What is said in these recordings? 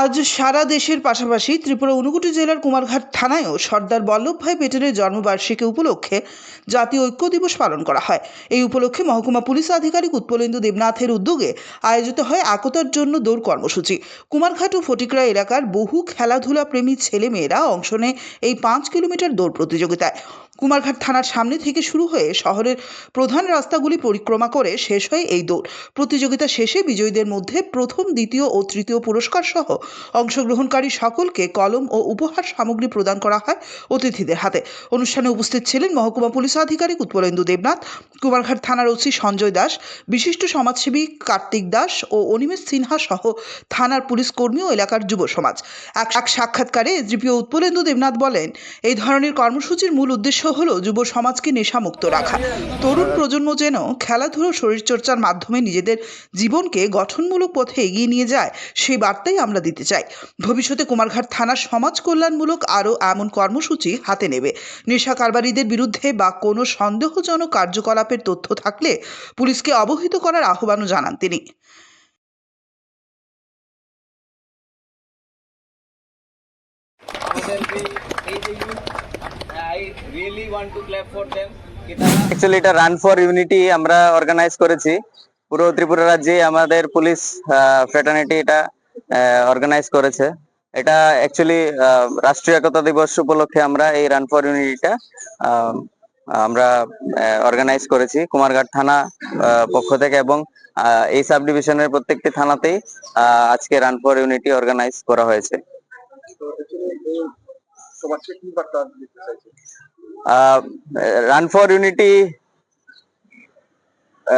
আজ সারা দেশের পাশাপাশি ত্রিপুরা ঊনকোটি জেলার কুমারঘাট থানায়ও সর্দার বল্লভভাই পেটেলের জন্মবার্ষিকী উপলক্ষে জাতীয় ঐক্য দিবস পালন করা হয়। এই উপলক্ষে মহকুমা পুলিশ আধিকারিক উৎপলেন্দু দেবনাথের উদ্যোগে আয়োজিত হয় একতার জন্য দৌড় কর্মসূচি। কুমারঘাট ও ফটিকরা এলাকার বহু খেলাধুলা প্রেমী ছেলেমেয়েরা অংশ নেয় এই পাঁচ কিলোমিটার দৌড় প্রতিযোগিতায়। কুমারঘাট থানার সামনে থেকে শুরু হয়ে শহরের প্রধান রাস্তাগুলি পরিক্রমা করে শেষ হয় এই দৌড়। প্রতিযোগিতা শেষে বিজয়ীদের মধ্যে প্রথম, দ্বিতীয় ও তৃতীয় পুরস্কার সহ অংশগ্রহণকারী সকলকে কলম ও উপহার সামগ্রী প্রদান করা হয় অতিথিদের হাতে। অনুষ্ঠানে উপস্থিত ছিলেন মহকুমা পুলিশ আধিকারিক উৎপলেন্দু দেবনাথ, কুমারঘাট থানার ওসি সঞ্জয় দাস, বিশিষ্ট সমাজসেবী কার্তিক দাস ও অনিমেষ সিনহা সহ থানার পুলিশ কর্মী ও এলাকার যুব সমাজ। এক সাক্ষাৎকারে এসডিপিও উৎপলেন্দু দেবনাথ বলেন, এই ধরনের কর্মসূচির মূল উদ্দেশ্য হল যুব সমাজকে নেশামুক্ত রাখা। তরুণ প্রজন্ম যেন খেলাধুলো, শরীরচর্চার মাধ্যমে নিজেদের জীবনকে গঠনমূলক পথে এগিয়ে নিয়ে যায়, সেই বার্তাই আমরা দিতে চাই। ভবিষ্যতে কুমারঘাট থানা সমাজ কল্যাণমূলক আরও এমন কর্মসূচি হাতে নেবে। নেশা কারবারিদের বিরুদ্ধে বা কোনো সন্দেহজনক কার্যকলাপের তথ্য থাকলে পুলিশকে অবহিত করার আহ্বানও জানান তিনি। এই যে এটা রান ফর ইউনিটি আমরা অর্গানাইজ করেছি। পুরো ত্রিপুরা রাজ্যে আমাদের পুলিশ ফ্রেটার্নিটি এটা অর্গানাইজ করেছে। এটা অ্যাকচুয়ালি রাষ্ট্রীয় একতা দিবস উপলক্ষে আমরা এই রান ফর ইউনিটিটা আমরা অর্গানাইজ করেছি। কুমারঘাট থানা পক্ষ থেকে এবং এই সাব ডিভিশনের প্রত্যেকটি থানাতেই আজকে রান ফর ইউনিটি অর্গানাইজ করা হয়েছে। রান ফর ইউনিটি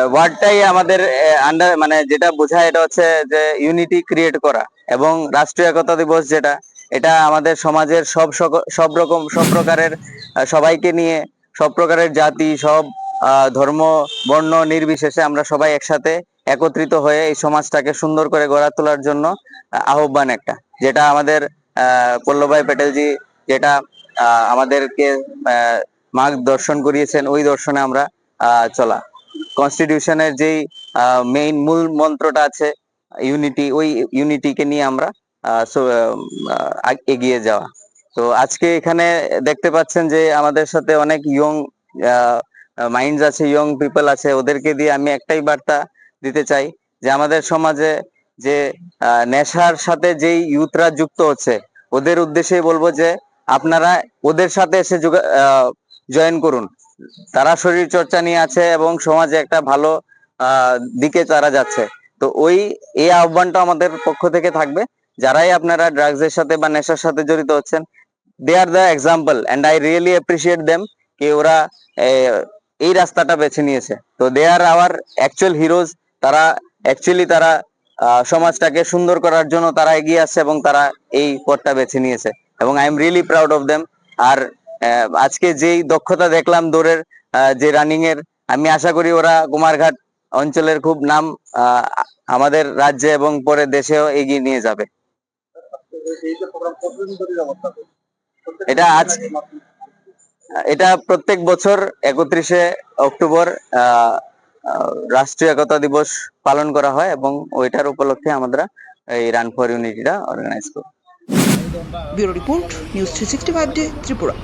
ওয়ার্ডটাই আমাদের আন্ডার মানে যেটা বোঝায় এটা হচ্ছে যে ইউনিটি ক্রিয়েট করা এবং রাষ্ট্রীয় একতা দিবস যেটা এটা আমাদের সমাজের সব সব রকম সব প্রকারের সবাইকে নিয়ে সব প্রকারের জাতি সব ধর্ম বর্ণ নির্বিশেষে আমরা সবাই একসাথে একত্রিত হয়ে এই সমাজটাকে সুন্দর করে গড়ে তোলার জন্য আহ, আহ্বান একটা যেটা আমাদের আহ, পল্লবভাই প্যাটেলজি যেটা আমাদেরকে মার্গ দর্শন করিয়েছেন, ওই দর্শনে আমরা চলা। কনস্টিটিউশনের যেই মেইন মূল মন্ত্রটা আছে, ইউনিটি, ওই ইউনিটিকে নিয়ে আমরা এগিয়ে যাওয়া। তো আজকে এখানে দেখতে পাচ্ছেন যে আমাদের সাথে অনেক ইয়ং মাইন্ডস আছে, ইয়ং পিপল আছে, ওদেরকে দিয়ে আমি একটাই বার্তা দিতে চাই যে আমাদের সমাজে যে নেশার সাথে যেই ইউথরা যুক্ত হচ্ছে, ওদের উদ্দেশ্যে বলব যে আপনারা ওদের সাথে এসে জয়েন করুন। তারা শরীর চর্চা নিয়ে আছে এবং সমাজে একটা ভালো দিকে তারা যাচ্ছে। তো ওই, এই আহ্বানটা আমাদের পক্ষ থেকে থাকবে। যারাই আপনারা ড্রাগস এর সাথে বা নেশার সাথে জড়িত হচ্ছেন they are the example and I really appreciate them কি ওরা এই রাস্তাটা বেছে নিয়েছে। তো they are our actual heroes তারা অ্যাকচুয়ালি তারা সমাজটাকে সুন্দর করার জন্য তারা এগিয়ে আসছে এবং তারা এই পথটা বেছে নিয়েছে। এবং I am really proud of them আর আজকে যেই দক্ষতা দেখলাম দৌড়ের যে রানিং এর, আমি আশা করি ওরা কুমারঘাট অঞ্চলের খুব নাম আমাদের রাজ্যে এবং পরে দেশেও এগিয়ে নিয়ে যাবে। এটা আজ, এটা প্রত্যেক বছর একত্রিশে অক্টোবর রাষ্ট্রীয় একতা দিবস পালন করা হয় এবং ওইটার উপলক্ষে আমরা এই রান ফর ইউনিটিটা অর্গানাইজ করি। Bureau report news three sixty five day Tripura.